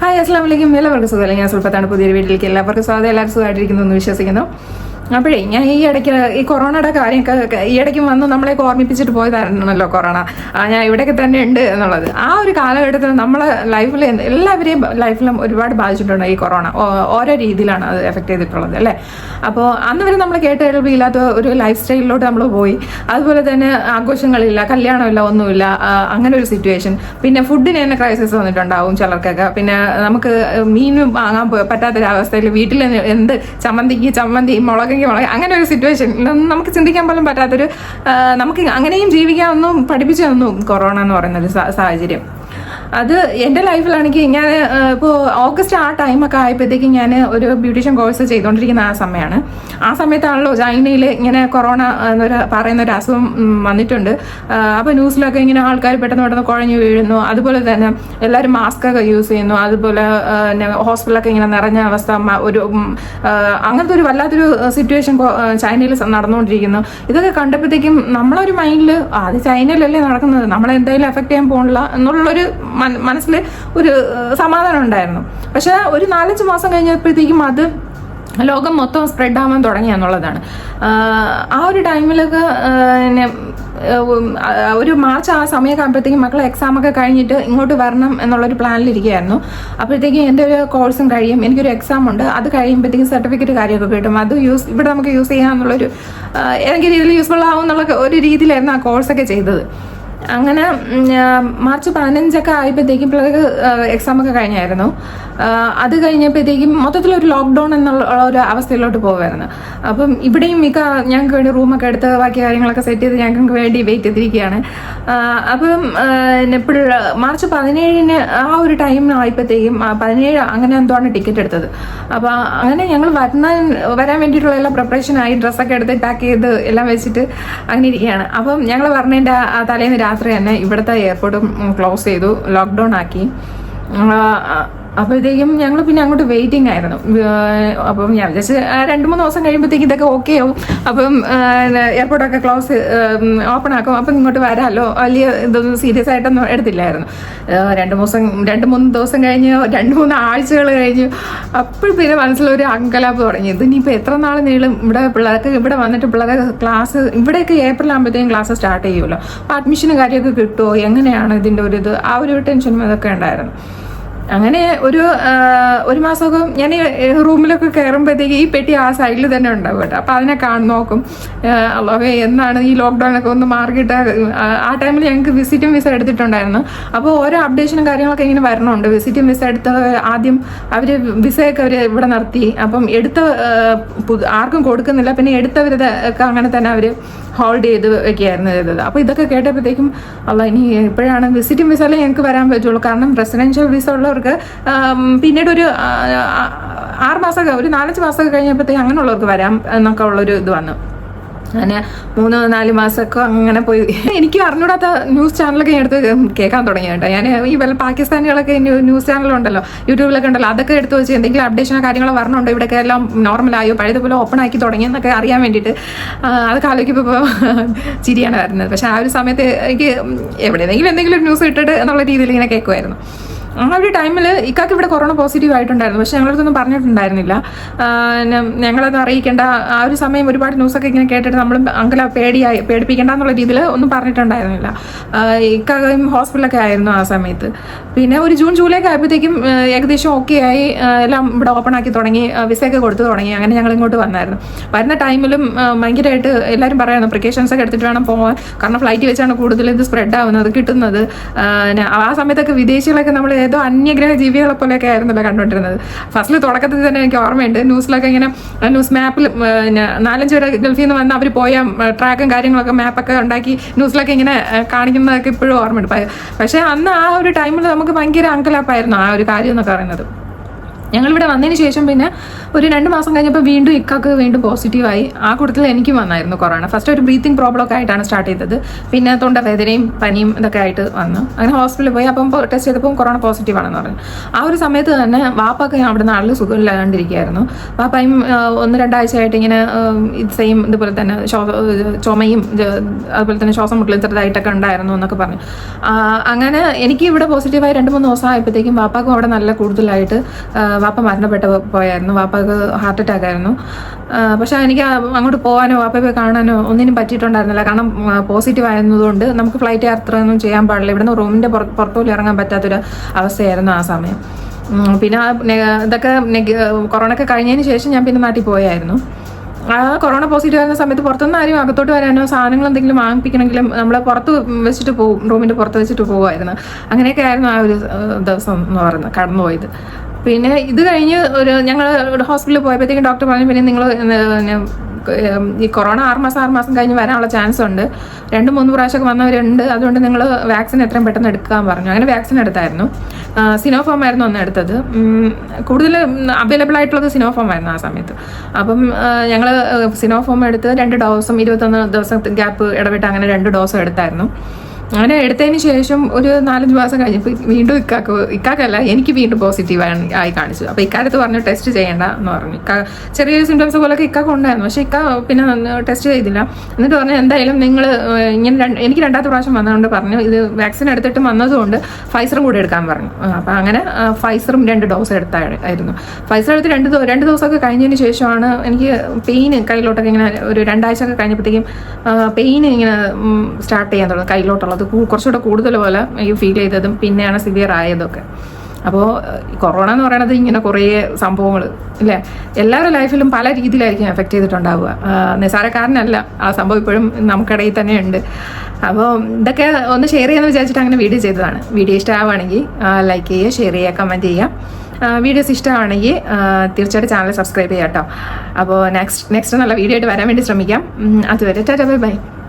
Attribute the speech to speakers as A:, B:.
A: Hi അസ്ലാം വലൈക്കും എല്ലാവർക്കും സുഖമല്ലേ? ഞാൻ സുൽപ്പത്താണ് പുതിയൊരു വീട്ടിലേക്ക് എല്ലാവർക്കും സ്വാഗതം. എല്ലാവർക്കും സുഖമായിട്ടിരിക്കുന്നു എന്ന് വിശ്വസിക്കുന്നു. അപ്പോഴേ ഞാൻ ഈ ഇടയ്ക്ക് ഈ കൊറോണയുടെ കാര്യമൊക്കെ ഈ ഇടയ്ക്ക് വന്ന് നമ്മളെ ഓർമ്മിപ്പിച്ചിട്ട് പോയതായിരുന്നല്ലോ കൊറോണ. ആ, ഞാൻ ഇവിടെയൊക്കെ തന്നെ ഉണ്ട് എന്നുള്ളത്. ആ ഒരു കാലഘട്ടത്തിൽ നമ്മളെ ലൈഫിൽ എല്ലാവരെയും ലൈഫിലും ഒരുപാട് ബാധിച്ചിട്ടുണ്ട് ഈ കൊറോണ. ഓരോ രീതിയിലാണ് അത് എഫക്ട് ചെയ്തിട്ടുള്ളത് അല്ലേ? അപ്പോൾ അന്ന് വരെ നമ്മൾ കേട്ട് കേൾവിയില്ലാത്ത ഒരു ലൈഫ് സ്റ്റൈലിലോട്ട് നമ്മൾ പോയി. അതുപോലെ തന്നെ ആഘോഷങ്ങളില്ല കല്യാണമില്ല ഒന്നുമില്ല അങ്ങനെ ഒരു സിറ്റുവേഷൻ പിന്നെ ഫുഡിന് തന്നെ ക്രൈസിസ് വന്നിട്ടുണ്ടാവും ചിലർക്കൊക്കെ. പിന്നെ നമുക്ക് മീൻ വാങ്ങാൻ പറ്റാത്തൊരവസ്ഥയിൽ വീട്ടിൽ എന്ത് ചമ്മന്തിക്ക് ചമ്മന്തി മുളകെങ്കിൽ മുളക് അങ്ങനെ ഒരു സിറ്റുവേഷൻ നമുക്ക് ചിന്തിക്കാൻ പോലും പറ്റാത്തൊരു നമുക്ക് അങ്ങനെയും ജീവിക്കാമെന്നും പഠിപ്പിച്ചു തന്നു കൊറോണ എന്ന് പറയുന്ന ഒരു സാഹചര്യം. അത് എന്റെ ലൈഫിലാണെങ്കിൽ ഞാൻ ഇപ്പോൾ ഓഗസ്റ്റ് ആ ടൈമൊക്കെ ആയപ്പോഴത്തേക്കും ഞാൻ ഒരു ബ്യൂട്ടീഷ്യൻ കോഴ്സ് ചെയ്തുകൊണ്ടിരിക്കുന്ന ആ സമയമാണ് ആ സമയത്താണല്ലോ ചൈനയിൽ ഇങ്ങനെ കൊറോണ എന്നൊരു പറയുന്ന ഒരു അസുഖം വന്നിട്ടുണ്ട്. അപ്പോൾ ന്യൂസിലൊക്കെ ഇങ്ങനെ ആൾക്കാർ പെട്ടെന്ന് പെട്ടെന്ന് കുഴഞ്ഞു വീഴുന്നു. അതുപോലെ തന്നെ എല്ലാവരും മാസ്ക് ഒക്കെ യൂസ് ചെയ്യുന്നു. അതുപോലെ ഹോസ്പിറ്റലൊക്കെ ഇങ്ങനെ നിറഞ്ഞ അവസ്ഥ ഒരു അങ്ങനത്തെ ഒരു വല്ലാത്തൊരു സിറ്റുവേഷൻ ചൈനയിൽ നടന്നുകൊണ്ടിരിക്കുന്നു. ഇതൊക്കെ കണ്ടപ്പോഴത്തേക്കും നമ്മളൊരു മൈൻഡിൽ അത് ചൈനയിലല്ലേ നടക്കുന്നത്. നമ്മളെന്തായാലും എഫക്ട് ചെയ്യാൻ പോകണില്ല എന്നുള്ളൊരു മനസ്സിൽ ഒരു സമാധാനം ഉണ്ടായിരുന്നു. പക്ഷെ ഒരു നാലഞ്ച് മാസം കഴിഞ്ഞപ്പോഴത്തേക്കും അത് ലോകം മൊത്തം സ്പ്രെഡ് ആവാൻ തുടങ്ങി എന്നുള്ളതാണ്. ആ ഒരു ടൈമിലൊക്കെ ഒരു മാർച്ച് ആ സമയമൊക്കെ ആകുമ്പോഴത്തേക്കും മക്കളെ എക്സാം ഒക്കെ കഴിഞ്ഞിട്ട് ഇങ്ങോട്ട് വരണം എന്നുള്ളൊരു പ്ലാനിലിരിക്കുകയായിരുന്നു. അപ്പോഴത്തേക്കും എന്റെ ഒരു കോഴ്സും കഴിയും. എനിക്കൊരു എക്സാം ഉണ്ട്. അത് കഴിയുമ്പോഴത്തേക്കും സർട്ടിഫിക്കറ്റ് കാര്യമൊക്കെ കിട്ടും. അത് യൂസ് ഇവിടെ നമുക്ക് യൂസ് ചെയ്യാമെന്നുള്ളൊരു ഏതെങ്കിലും രീതിയിൽ യൂസ്ഫുൾ ആവും എന്നുള്ള ഒരു രീതിയിലായിരുന്നു ആ കോഴ്സൊക്കെ ചെയ്തത്. അങ്ങനെ മാർച്ച് പതിനഞ്ചൊക്കെ ആയപ്പോഴത്തേക്കും പിള്ളേർക്ക് എക്സാം ഒക്കെ കഴിഞ്ഞായിരുന്നു. അത് കഴിഞ്ഞപ്പോഴത്തേക്കും മൊത്തത്തിലൊരു ലോക്ക്ഡൗൺ എന്നുള്ള ഒരു അവസ്ഥയിലോട്ട് പോകുമായിരുന്നു അപ്പം ഇവിടെയും മിക്ക ഞങ്ങൾക്ക് വേണ്ടി റൂമൊക്കെ എടുത്ത് ബാക്കി കാര്യങ്ങളൊക്കെ സെറ്റ് ചെയ്ത് ഞങ്ങൾക്ക് വേണ്ടി വെയിറ്റ് ചെയ്തിരിക്കുകയാണ്. അപ്പം പിള്ള- മാർച്ച് പതിനേഴിന് ആ ഒരു ടൈമിനായപ്പോഴത്തേക്കും പതിനേഴ് അങ്ങനെ എന്തോ ആണ് ടിക്കറ്റ് എടുത്തത്. അപ്പോൾ അങ്ങനെ ഞങ്ങൾ വരുന്ന വരാൻ വേണ്ടിയിട്ടുള്ള എല്ലാ പ്രിപ്പറേഷനായി ഡ്രസ്സൊക്കെ എടുത്ത് പാക്ക് ചെയ്ത് എല്ലാം വെച്ചിട്ട് അങ്ങനെ ഇരിക്കുകയാണ്. അപ്പം ഞങ്ങൾ പറഞ്ഞതിന്റെ തലേന്ന് രാത്രി തന്നെ ഇവിടുത്തെ എയർപോർട്ടും ക്ലോസ് ചെയ്തു ലോക്ക്ഡൗൺ ആക്കി. അപ്പോഴത്തേക്കും ഞങ്ങൾ പിന്നെ അങ്ങോട്ട് വെയിറ്റിംഗ് ആയിരുന്നു. അപ്പം ഞാൻ വിചാരിച്ച് രണ്ട് മൂന്ന് ദിവസം കഴിയുമ്പോഴത്തേക്കും ഇതൊക്കെ ഓക്കെ ആവും. അപ്പം എയർപോർട്ടൊക്കെ ക്ലോസ് ഓപ്പൺ ആക്കും. അപ്പം ഇങ്ങോട്ട് വരാമല്ലോ വലിയ ഇതൊന്നും സീരിയസ് ആയിട്ടൊന്നും എടുത്തില്ലായിരുന്നു. രണ്ട് ദിവസം രണ്ട് മൂന്ന് ദിവസം കഴിഞ്ഞ് രണ്ട് മൂന്ന് ആഴ്ചകൾ കഴിഞ്ഞ് അപ്പോൾ പിന്നെ മനസ്സിലൊരു അങ്കലാപ്പ് തുടങ്ങി. ഇത് ഇനിയിപ്പോൾ എത്ര നാൾ നീളും? ഇവിടെ പിള്ളേർക്ക് ഇവിടെ വന്നിട്ട് പിള്ളേരെ ക്ലാസ് ഇവിടെയൊക്കെ ഏപ്രിൽ ആകുമ്പോഴത്തേക്കും ക്ലാസ് സ്റ്റാർട്ട് ചെയ്യുമല്ലോ. അപ്പോൾ അഡ്മിഷനും കാര്യമൊക്കെ കിട്ടുമോ? എങ്ങനെയാണ് ഇതിന്റെ ഒരു ഇത്? ആ ഒരു ടെൻഷനും ഇതൊക്കെ ഉണ്ടായിരുന്നു. അങ്ങനെ ഒരു ഒരു മാസമൊക്കെ ഞാൻ റൂമിലൊക്കെ കയറുമ്പോഴത്തേക്ക് ഈ പെട്ടി ആ സൈഡിൽ തന്നെ ഉണ്ടാവും കേട്ടോ. അപ്പോൾ അതിനെ കാണും നോക്കും. അല്ലോ എന്നാണ് ഈ ലോക്ക്ഡൗൺ ഒക്കെ ഒന്ന് മാറിയിട്ട് ആ, ടൈമിൽ ഞങ്ങൾക്ക് വിസിറ്റും വിസ എടുത്തിട്ടുണ്ടായിരുന്നു. അപ്പോൾ ഓരോ അപ്ഡേഷനും കാര്യങ്ങളൊക്കെ ഇങ്ങനെ വരണമുണ്ട് വിസിറ്റും വിസ എടുത്ത ആദ്യം അവർ വിസയൊക്കെ അവർ ഇവിടെ നിർത്തി. അപ്പം എടുത്ത ആർക്കും കൊടുക്കുന്നില്ല. പിന്നെ എടുത്തവരത് ഒക്കെ അങ്ങനെ തന്നെ അവർ ഹോൾഡ് ചെയ്ത് വെക്കുകയായിരുന്നു ചെയ്തത്. അപ്പോൾ ഇതൊക്കെ കേട്ടപ്പോഴത്തേക്കും അല്ല ഇനി എപ്പോഴാണ് വിസിറ്റിംഗ് വിസയിലേ ഞങ്ങൾക്ക് വരാൻ പറ്റുള്ളൂ? കാരണം റെസിഡൻഷ്യൽ വിസ ഉള്ളവർക്ക് പിന്നീട് ഒരു ആറ് മാസമൊക്കെ ഒരു നാലഞ്ച് മാസമൊക്കെ കഴിഞ്ഞപ്പോഴത്തേക്ക് അങ്ങനെയുള്ളവർക്ക് വരാം എന്നൊക്കെ ഉള്ളൊരു ഇത് വന്നു. അങ്ങനെ മൂന്ന് നാല് മാസമൊക്കെ അങ്ങനെ പോയി. എനിക്ക് അറിഞ്ഞൂടാത്ത ന്യൂസ് ചാനലൊക്കെ ഞാൻ എടുത്ത് കേൾക്കാൻ തുടങ്ങി കേട്ടോ. ഞാൻ ഈ വല്ല പാകിസ്ഥാനികളൊക്കെ ന്യൂ- ന്യൂസ് ചാനലുണ്ടല്ലോ യൂട്യൂബിലൊക്കെ ഉണ്ടല്ലോ അതൊക്കെ എടുത്ത് വെച്ച് എന്തെങ്കിലും അപ്ഡേഷനോ കാര്യങ്ങളോ വരണുണ്ടോ? ഇവിടെ എല്ലാം നോർമലായോ പഴയതുപോലെ ഓപ്പൺ ആക്കി തുടങ്ങി എന്നൊക്കെ അറിയാൻ വേണ്ടിയിട്ട് അതൊക്കെ ആലോചിക്കുമ്പോൾ ചിരിയാണ് വരുന്നത്. പക്ഷേ ആ ഒരു സമയത്ത് എനിക്ക് എവിടെയെങ്കിലും എന്തെങ്കിലും ന്യൂസ് ഇട്ടിട്ട് എന്നുള്ള രീതിയിൽ ഇങ്ങനെ കേൾക്കുമായിരുന്നു ആ ഒരു ടൈമിൽ ഇക്കാക്ക് ഇവിടെ കൊറോണ പോസിറ്റീവ് ആയിട്ടുണ്ടായിരുന്നു. പക്ഷെ ഞങ്ങളടുത്തൊന്നും പറഞ്ഞിട്ടുണ്ടായിരുന്നില്ല. ഞങ്ങളത് അറിയിക്കേണ്ട ആ ഒരു സമയം ഒരുപാട് ന്യൂസൊക്കെ ഇങ്ങനെ കേട്ടിട്ട് നമ്മൾ അങ്കല പേടിയായി പേടിപ്പിക്കേണ്ട എന്നുള്ള രീതിയിൽ ഒന്നും പറഞ്ഞിട്ടുണ്ടായിരുന്നില്ല. ഇക്കായും ഹോസ്പിറ്റലൊക്കെ ആയിരുന്നു ആ സമയത്ത്. പിന്നെ ഒരു ജൂൺ ജൂലൈ ഒക്കെ ആയപ്പോഴത്തേക്കും ഏകദേശം ഓക്കെ ആയി. എല്ലാം ഇവിടെ ഓപ്പൺ ആക്കി തുടങ്ങി. വിസയൊക്കെ കൊടുത്തു തുടങ്ങി. അങ്ങനെ ഞങ്ങൾ ഇങ്ങോട്ട് വന്നായിരുന്നു. വരുന്ന ടൈമിലും ഭയങ്കരമായിട്ട് എല്ലാവരും പറയുന്നു പ്രിക്കോഷൻസ് ഒക്കെ എടുത്തിട്ട് വേണം പോകാൻ കാരണം ഫ്ലൈറ്റ് വെച്ചാണ് കൂടുതൽ ഇത് സ്പ്രെഡ് ആവുന്നത് കിട്ടുന്നത്. ആ സമയത്തൊക്കെ വിദേശികളൊക്കെ നമ്മൾ ഏതോ അന്യഗ്രഹ ജീവികളെ പോലെയൊക്കെ ആയിരുന്നല്ലോ കണ്ടുകൊണ്ടിരുന്നത്. ഫസ്റ്റിൽ തുടക്കത്തിൽ തന്നെ എനിക്ക് ഓർമ്മയുണ്ട്. ന്യൂസിലൊക്കെ ഇങ്ങനെ ന്യൂസ് മാപ്പിൽ പിന്നെ നാലഞ്ച് പേര് ഗൾഫിൽ നിന്ന് വന്ന് അവർ പോയ ട്രാക്കും കാര്യങ്ങളൊക്കെ മാപ്പൊക്കെ ഉണ്ടാക്കി ന്യൂസിലൊക്കെ ഇങ്ങനെ കാണിക്കുന്നതൊക്കെ ഇപ്പോഴും ഓർമ്മയുണ്ട്. പക്ഷേ അന്ന് ആ ഒരു ടൈമിൽ നമുക്ക് ഭയങ്കര അങ്കലാപ്പായിരുന്നു ആ ഒരു കാര്യം എന്നൊക്കെ പറയുന്നത്. ഞങ്ങളിവിടെ വന്നതിന് ശേഷം പിന്നെ ഒരു രണ്ട് മാസം കഴിഞ്ഞപ്പോൾ വീണ്ടും ഇക്കാക്ക് വീണ്ടും പോസിറ്റീവായി ആ കൂട്ടത്തിൽ എനിക്കും വന്നായിരുന്നു കൊറോണ ഫസ്റ്റ് ഒരു ബ്രീത്തിങ് പ്രോബ്ലം ഒക്കെ ആയിട്ടാണ് സ്റ്റാർട്ട് ചെയ്തത്. പിന്നെ തൊണ്ടവേദനയും പനിയും ഇതൊക്കെ ആയിട്ട് വന്നു. അങ്ങനെ ഹോസ്പിറ്റലിൽ പോയി. അപ്പം ടെസ്റ്റ് ചെയ്തപ്പോൾ കൊറോണ പോസിറ്റീവ് ആണെന്ന് പറഞ്ഞു. ആ ഒരു സമയത്ത് തന്നെ വാപ്പൊക്കെ അവിടെ നാളിൽ സുഖമില്ലാണ്ടിരിക്കുകയായിരുന്നു. വാപ്പായും ഒന്ന് രണ്ടാഴ്ചയായിട്ട് ഇങ്ങനെ ഇത് സെയിം ഇതുപോലെ തന്നെ ചുമയും അതുപോലെ തന്നെ ശ്വാസം മുട്ടലും ചെറുതായിട്ടൊക്കെ ഉണ്ടായിരുന്നു എന്നൊക്കെ പറഞ്ഞു. അങ്ങനെ എനിക്ക് ഇവിടെ പോസിറ്റീവായി രണ്ട് മൂന്ന് ദിവസം ആയപ്പോഴത്തേക്കും വാപ്പാക്കും അവിടെ നല്ല കൂടുതലായിട്ട് വാപ്പ മരണപ്പെട്ട പോയായിരുന്നു. വാപ്പക്ക് ഹാർട്ട് അറ്റാക്ക് ആയിരുന്നു. പക്ഷെ എനിക്ക് അങ്ങോട്ട് പോകാനോ വാപ്പയെ പോയി കാണാനോ ഒന്നിനും പറ്റിയിട്ടുണ്ടായിരുന്നില്ല. കാരണം പോസിറ്റീവ് ആയിരുന്നതുകൊണ്ട് നമുക്ക് ഫ്ലൈറ്റ് യാത്രയൊന്നും ചെയ്യാൻ പാടില്ല. ഇവിടുന്ന് റൂമിന്റെ പുറത്തുപോലും ഇറങ്ങാൻ പറ്റാത്തൊരു അവസ്ഥയായിരുന്നു ആ സമയം. പിന്നെ ഇതൊക്കെ കൊറോണ ഒക്കെ കഴിഞ്ഞതിന് ശേഷം ഞാൻ പിന്നെ നാട്ടിൽ പോയായിരുന്നു. ആ കൊറോണ പോസിറ്റീവ് ആയിരുന്ന സമയത്ത് പുറത്തുനിന്ന് ആരും അകത്തോട്ട് വരാനോ സാധനങ്ങൾ എന്തെങ്കിലും വാങ്ങിപ്പിക്കണമെങ്കിലും നമ്മൾ പുറത്ത് വെച്ചിട്ട് പോകും റൂമിന്റെ പുറത്ത് വെച്ചിട്ട് പോകുമായിരുന്നു അങ്ങനെയൊക്കെ ആയിരുന്നു ആ ഒരു ദിവസം എന്ന് പറയുന്നത്. കടന്നുപോയത്. പിന്നെ ഇത് കഴിഞ്ഞ് ഒരു ഞങ്ങൾ ഹോസ്പിറ്റലിൽ പോയപ്പോഴത്തേക്കും ഡോക്ടർ പറഞ്ഞു പിന്നെ നിങ്ങൾ ഈ കൊറോണ ആറ് മാസം ആറ് മാസം കഴിഞ്ഞ് വരാനുള്ള ചാൻസ് ഉണ്ട്. രണ്ട് മൂന്ന് പ്രാവശ്യമൊക്കെ വന്നവരുണ്ട്. അതുകൊണ്ട് നിങ്ങൾ വാക്സിൻ എത്രയും പെട്ടെന്ന് എടുക്കാൻ പറഞ്ഞു. അങ്ങനെ വാക്സിൻ എടുത്തായിരുന്നു. സിനോഫോം ആയിരുന്നു അന്ന് എടുത്തത്. കൂടുതൽ അവൈലബിൾ ആയിട്ടുള്ളത് സിനോഫോം ആയിരുന്നു ആ സമയത്ത്. അപ്പം ഞങ്ങൾ സിനോഫോം എടുത്ത് രണ്ട് ഡോസും ഇരുപത്തൊന്ന് ദിവസം ഗ്യാപ്പ് ഇടവിട്ട് അങ്ങനെ രണ്ട് ഡോസും എടുത്തായിരുന്നു. അങ്ങനെ എടുത്തതിന് ശേഷം ഒരു നാലഞ്ച് മാസം കഴിഞ്ഞപ്പോൾ വീണ്ടും ഇക്കാക്ക് ഇക്കാക്കല്ല എനിക്ക് വീണ്ടും പോസിറ്റീവ് ആയി കാണിച്ചു അപ്പോൾ ഇക്കാലത്ത് പറഞ്ഞു ടെസ്റ്റ് ചെയ്യേണ്ട എന്ന് പറഞ്ഞു. ഇക്ക ചെറിയ സിംറ്റംസ് പോലൊക്കെ ഇക്കാക്ക് ഉണ്ടായിരുന്നു പക്ഷേ ഇക്ക പിന്നെ ടെസ്റ്റ് ചെയ്തില്ല. എന്നിട്ട് പറഞ്ഞു എന്തായാലും നിങ്ങൾ ഇങ്ങനെ എനിക്ക് രണ്ടാമത്തെ പ്രാവശ്യം വന്നതുകൊണ്ട് പറഞ്ഞു ഇത് വാക്സിൻ എടുത്തിട്ട് വന്നതുകൊണ്ട് ഫൈസറും കൂടെ എടുക്കാൻ പറഞ്ഞു. അപ്പോൾ അങ്ങനെ ഫൈസറും രണ്ട് ഡോസ് എടുത്തായിരുന്നു ഫൈസർ എടുത്ത് രണ്ട് രണ്ട് ദിവസമൊക്കെ കഴിഞ്ഞതിന് ശേഷമാണ് എനിക്ക് പെയിൻ കയ്യിലോട്ടൊക്കെ ഇങ്ങനെ ഒരു രണ്ടാഴ്ച ഒക്കെ കഴിഞ്ഞപ്പോഴത്തേക്കും പെയിൻ ഇങ്ങനെ സ്റ്റാർട്ട് ചെയ്യാൻ തുടങ്ങി. കയ്യിലോട്ടുള്ളത് കൂ- കുറച്ചുകൂടെ കൂടുതൽ പോലെ ഈ ഫീൽ ചെയ്തതും പിന്നെയാണ് സിവിയർ ആയതൊക്കെ. അപ്പോൾ കൊറോണ എന്ന് പറയുന്നത് ഇങ്ങനെ കുറേ സംഭവങ്ങൾ ഇല്ലേ? എല്ലാവരുടെ ലൈഫിലും പല രീതിയിലായിരിക്കും എഫക്റ്റ് ചെയ്തിട്ടുണ്ടാവുക. നിസാരക്കാരനല്ല ആ സംഭവം ഇപ്പോഴും നമുക്കിടയിൽ തന്നെ ഉണ്ട്. അപ്പോൾ ഇതൊക്കെ ഒന്ന് ഷെയർ ചെയ്യാമെന്ന് വിചാരിച്ചിട്ട് അങ്ങനെ വീഡിയോ ചെയ്തതാണ്. വീഡിയോ ഇഷ്ടമാവുകയാണെങ്കിൽ ലൈക്ക് ചെയ്യുക ഷെയർ ചെയ്യുക കമന്റ് ചെയ്യുക. വീഡിയോസ് ഇഷ്ടമാണെങ്കിൽ തീർച്ചയായിട്ടും ചാനൽ സബ്സ്ക്രൈബ് ചെയ്യാം കേട്ടോ അപ്പോൾ നെക്സ്റ്റ് നെക്സ്റ്റ് നല്ല വീഡിയോ ആയിട്ട് വരാൻ വേണ്ടി ശ്രമിക്കാം. അതുവരെ ടാറ്റാ ബൈ ബൈ.